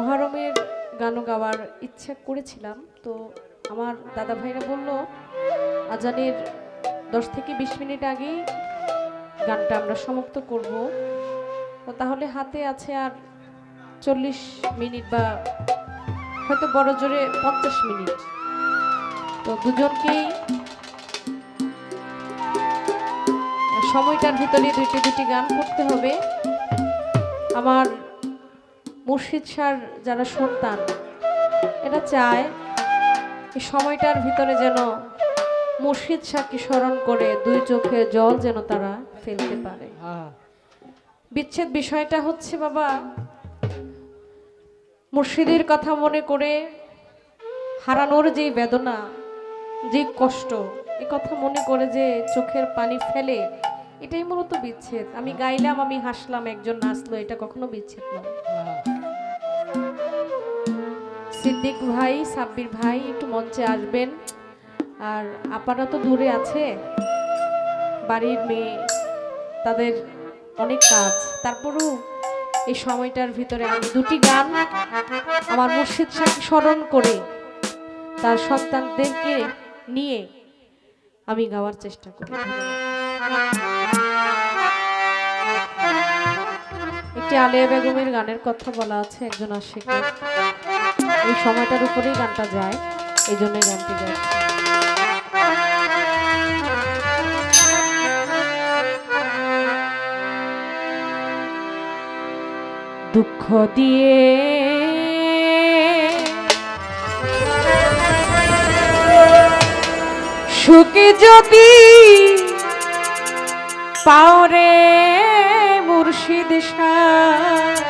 মহারমের গানও গাওয়ার ইচ্ছা করেছিলাম, তো আমার দাদা ভাইরা বলল, আজানের দশ থেকে বিশ মিনিট আগেই গানটা আমরা সমাপ্ত করব। তো তাহলে হাতে আছে আর চল্লিশ মিনিট বা হয়তো বড় জোরে পঞ্চাশ মিনিট। তো দুজনকেই সময়টার ভিতরে দুইটি দুটি গান করতে হবে। আমার মুর্শিদ স্যার যারা সন্তান এটা চায় এই সময়টার ভিতরে যেন মুর্শিদ শাহকে স্মরণ করে দুই চোখে জল যেন তারা ফেলতে পারে। বিচ্ছেদ বিষয়টা হচ্ছে বাবা মুর্শিদের কথা মনে করে হারানোর যে বেদনা যে কষ্ট এ কথা মনে করে যে চোখের পানি ফেলে এটাই মূলত বিচ্ছেদ। আমি গাইলাম আমি হাসলাম একজন নাচলো এটা কখনো বিচ্ছেদ নয়। সিদ্দিক ভাই, সাব্বির ভাই একটু মঞ্চে আসবেন। আর আপারা তো দূরে আছে বাড়ির মেয়ে, তাদের অনেক কাজ। তারপরও এই সময়টার ভিতরে আমি দুটি গান আমার মুর্শিদ শাহকে স্মরণ করে তার সন্তানদেরকে নিয়ে আমি গাওয়ার চেষ্টা করি। একটি আলিয়া বেগমের গানের কথা বলা আছে, একজন আশিকের এই সময়টার উপরেই গানটা যায়, এই জন্যই গানটি গাইছি দুঃখ দিয়ে সুখে যদি পাওরে মুর্শিদ শাহ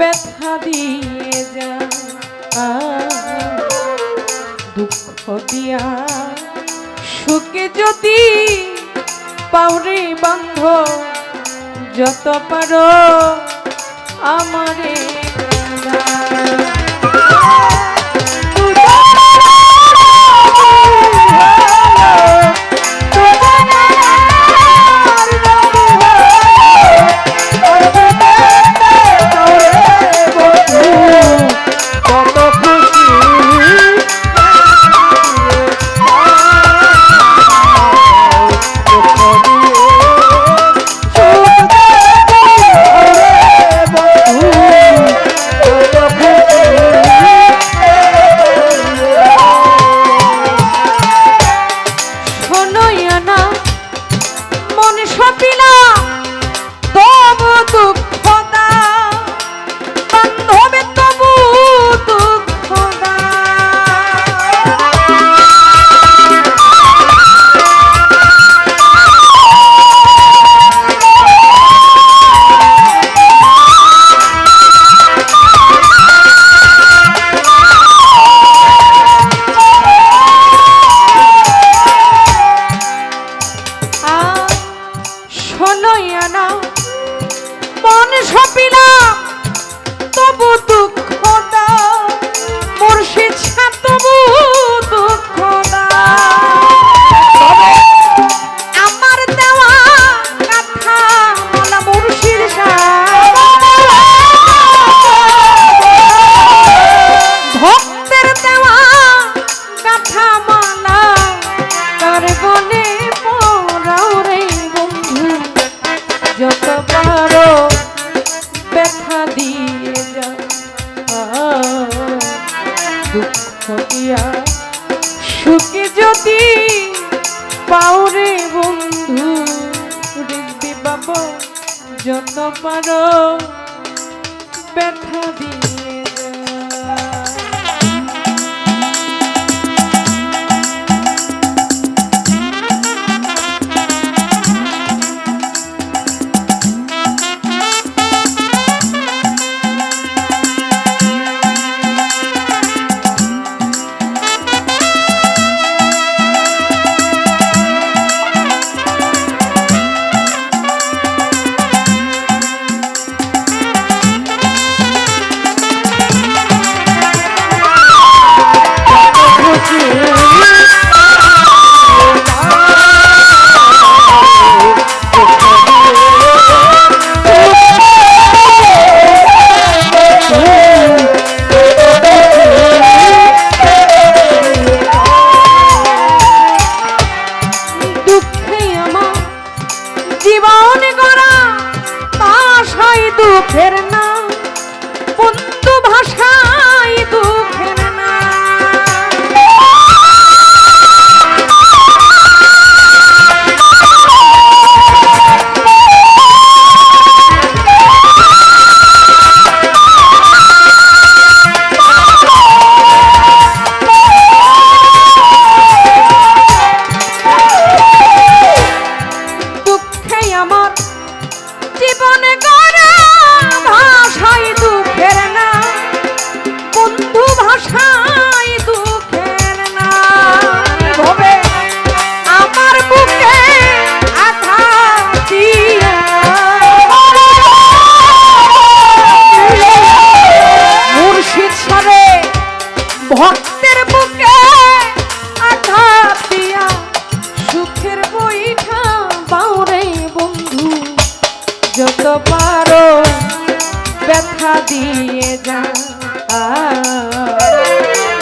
ব্যথা দিয়ে যা দুঃখ দিয়া সুখে যদি পাউরে বন্ধ যত পারো আমারে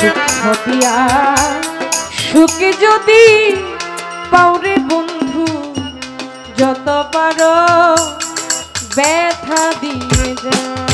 দুঃখ দিয়া সুখে যদি পাওরে বন্ধু যত পারো ব্যথা দিয়ে যা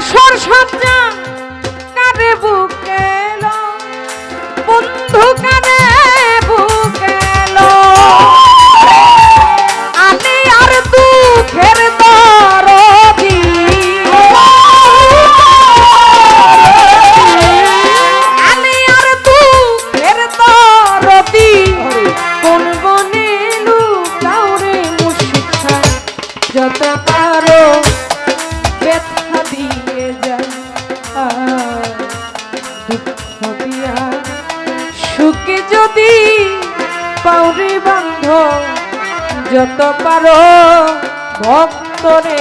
আসর সজ্জা কাঁদে বুকে বন্ধু পারো ভক্তরে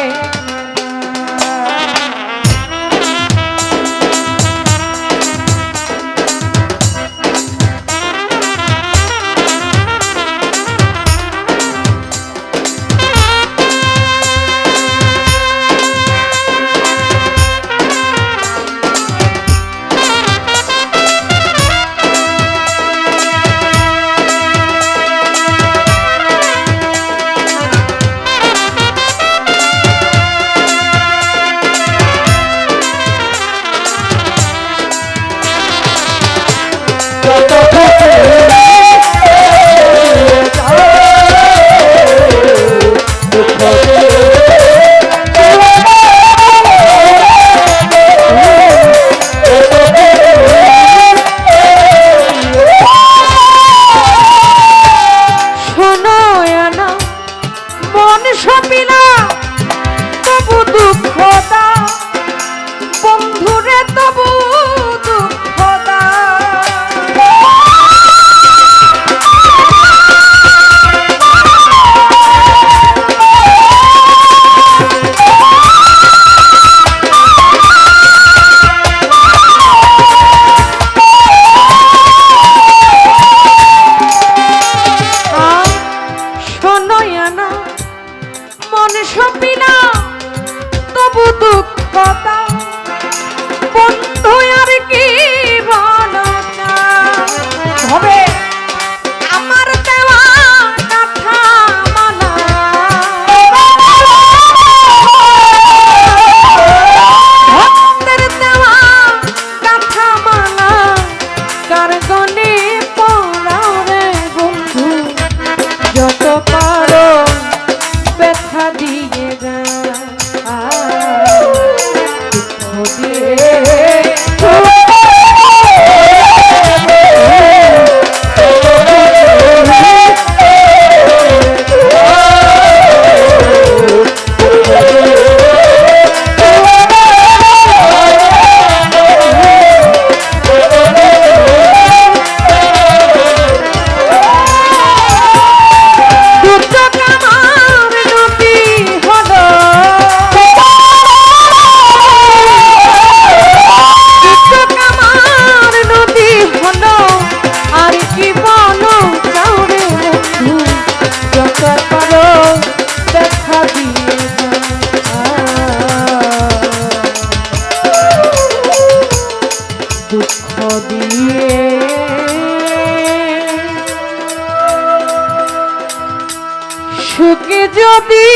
যদি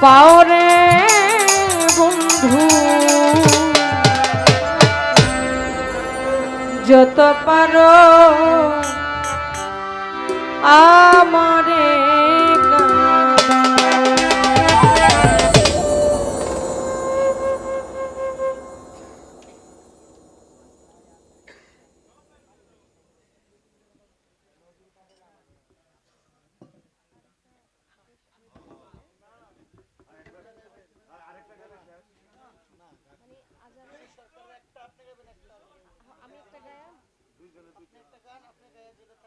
পাওরে বন্ধু যত পারো আমারে